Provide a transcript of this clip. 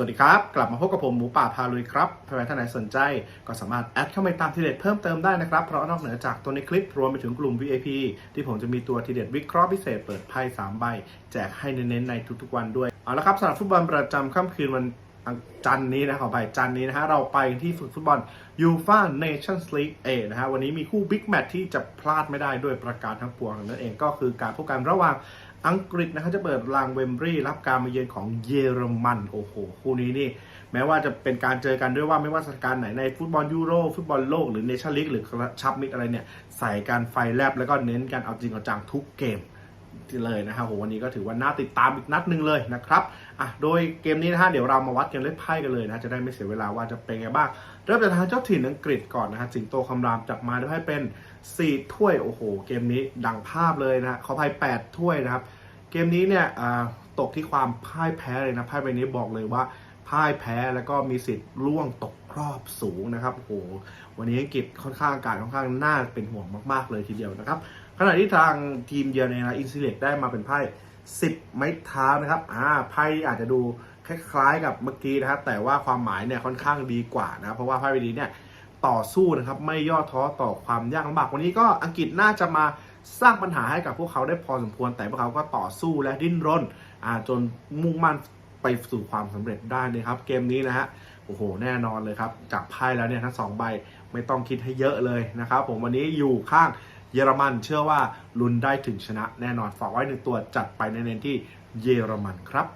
วัสดีครับ กลับมาพบกับผมหมูป่าพาลุยครับใครท่านไหนสนใจก็สามารถแอดเข้าไปตามทีเด็ดเพิ่มเติมได้นะครับ เพราะนอกเหนือจากตัวในคลิปรวมไปถึงกลุ่ม VIP ที่ผมจะมีตัวทีเด็ดวิเคราะห์พิเศษเปิดไพ่3ใบ แจกให้เน้นๆในทุกๆวันด้วย เอาละครับสำหรับฟุตบอลประจำค่ำคืนวัน จันนี้นะขอไปจันนี้นะฮะเราไปที่ฝึกฟุตบอลยูฟ a เนชั่นส์ลีกเอนะฮะวันนี้มีคู่บิ๊กแมตช์ที่จะพลาดไม่ได้ด้วยประการทั้งปวงนั่นเองก็คือการพบกันระหว่างอังกฤษนะครับจะเปิดรางเวมบรีรับการมาเยือนของเยอรมันโอ้โหคู่นี้นี่แม้ว่าจะเป็นการเจอกันด้วยว่าไม่ว่าสถานการณ์ไหนในฟุตบอลยูโรฟุตบอลโลกหรือเนชั่นลีกหรือกระชับมิตรอะไรเนี่ยใส่การไฟแลบแล้วก็เน้นการเอาจริงเอาจังทุกเกม เลยนะครับโหวันนี้ก็ถือว่าน่าติดตามอีกนัดหนึ่งเลยนะครับอะโดยเกมนี้นะฮะเดี๋ยวเรามาวัดกันเล่นไพ่กันเลยนะจะได้ไม่เสียเวลาว่าจะเป็นไงบ้างเริ่มจากทางเจ้าถิ่นอังกฤษก่อนนะฮะสิงโตคำรามจับมาด้วยให้เป็น 4 ถ้วยโอ้โห เกมนี้ดังภาพเลยนะขออภัย8ถ้วยนะครับเกมนี้เนี่ยอ่าตกที่ความพ่ายแพ้เลยนะไพ่ใบนี้บอกเลยว่าพ่ายแพ้แล้วก็มีสิทธิ์ล่วงตก รอบสูงนะครับโอ้โหวันนี้อังกฤษค่อนข้างอากาศค่อนข้างน่าเป็นห่วงมาก ๆ เลยทีเดียวนะครับขณะที่ทางทีมเยือนในนะอินซิเลตได้มาเป็นไพ่10 ไม้เท้านะครับอ่าไพ่อาจจะดูคล้ายๆกับเมื่อกี้นะครับ แต่ว่าความหมายเนี่ยค่อนข้างดีกว่านะเพราะว่าไพ่ใบนี้เนี่ยต่อสู้นะครับไม่ย่อท้อต่อความยากลำบากวันนี้ก็อังกฤษน่าจะมาสร้างปัญหาให้กับพวกเขาได้พอสมควรแต่พวกเขาก็ต่อสู้และดิ้นรนอ่าจนมุ่งมั่นไปสู่ความสำเร็จได้นะครับ เกมนี้นะฮะ อ้โหแน่นอนเลยครับจากไพ่แล้วเนี่ยทั้งสองใบไม่ต้องคิดให้เยอะเลยนะครับผมวันนี้อยู่ข้างเยอรมันเชื่อว่าลุ้นได้ถึงชนะแน่นอนฝากไว้หนึ่งตัวจัดไปในเน้นที่เยอรมันครับ